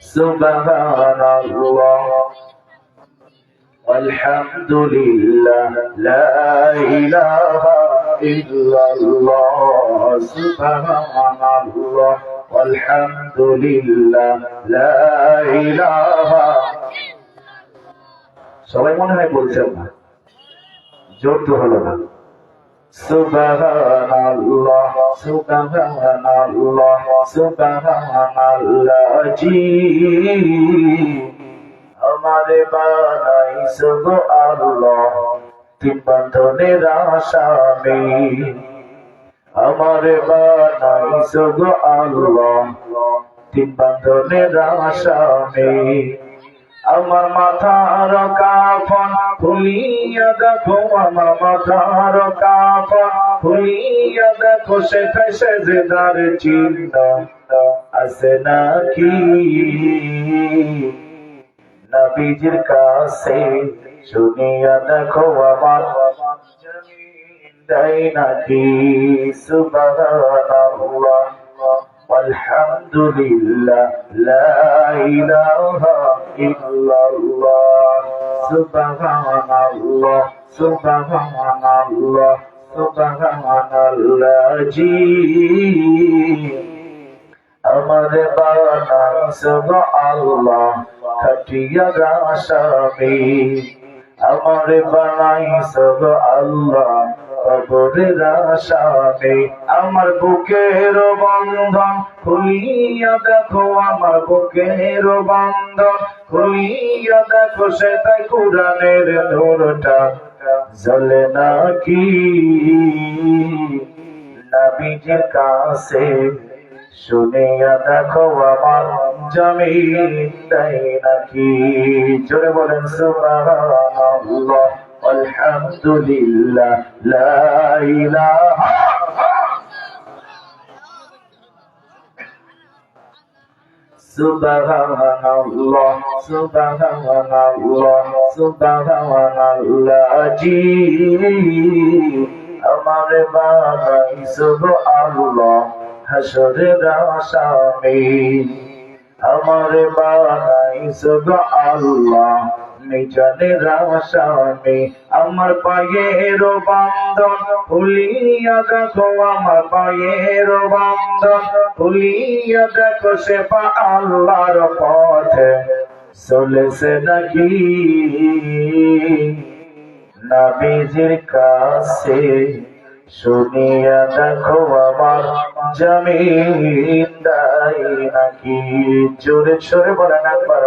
سبحان الله والحمد لله لا إله إلا الله سبحان الله والحمد لله لا إله সবাই মনে হয় বলছেন না জোর তো হলো না জি আমারে বানাই সব আল্লাহ, তিন বন্ধনের আসামি। আমারে বানাই সব আল্লাহ, তিন বন্ধনের আসামি। আমার মাথার কাফন খুলিয়া দেখো আমার মাথার কাফন খুলিয়া দেখো সে সেটাই সেজেদার চিহ্ন আছে নাকি? নবীজির কাছে শুনিয়া দেখো আমার জমিন নাকি? সুবহানাল্লাহ। والحمد لله لا إله إلا الله سبحان الله سبحان الله سبحان الله جي আমার বানাই সব আল্লাহ খাটিয়া রাসামি আমার বানাই সব আল্লাহ আমার বুকের বন্ধন, খুলিয়া দেখো আমার বুকের বন্ধন, খুলিয়া দেখো সে তাই কোরআনের নূরটা। জ্বলে নাকি নবীজির কাছে শুনিয়া দেখো আমার জমিন তাই নাকি? জোরে বলেন সুবহানাল্লাহ। আলহামদুলিল্লাহ, লা ইলাহা সুবহানাল্লাহ সুবহানাল্লাহ সুবহানাল্লাহ জি আমার বাবাই সব আল্লাহ হাসরের আসামি আমার বাবাই সব আল্লাহ নিজানের আসামি আমার পায়ের বান্দন ফুলিয়া দেখো, আমার পায়ের বান্দন ফুলিয়া দেখো সে পা আল্লাহর পথে চলেছে নাকি? নাবিজির কাছে শুনিয়া দেখো, আমার জমিন দাই নাকি? জোরে সরে বলেন একবার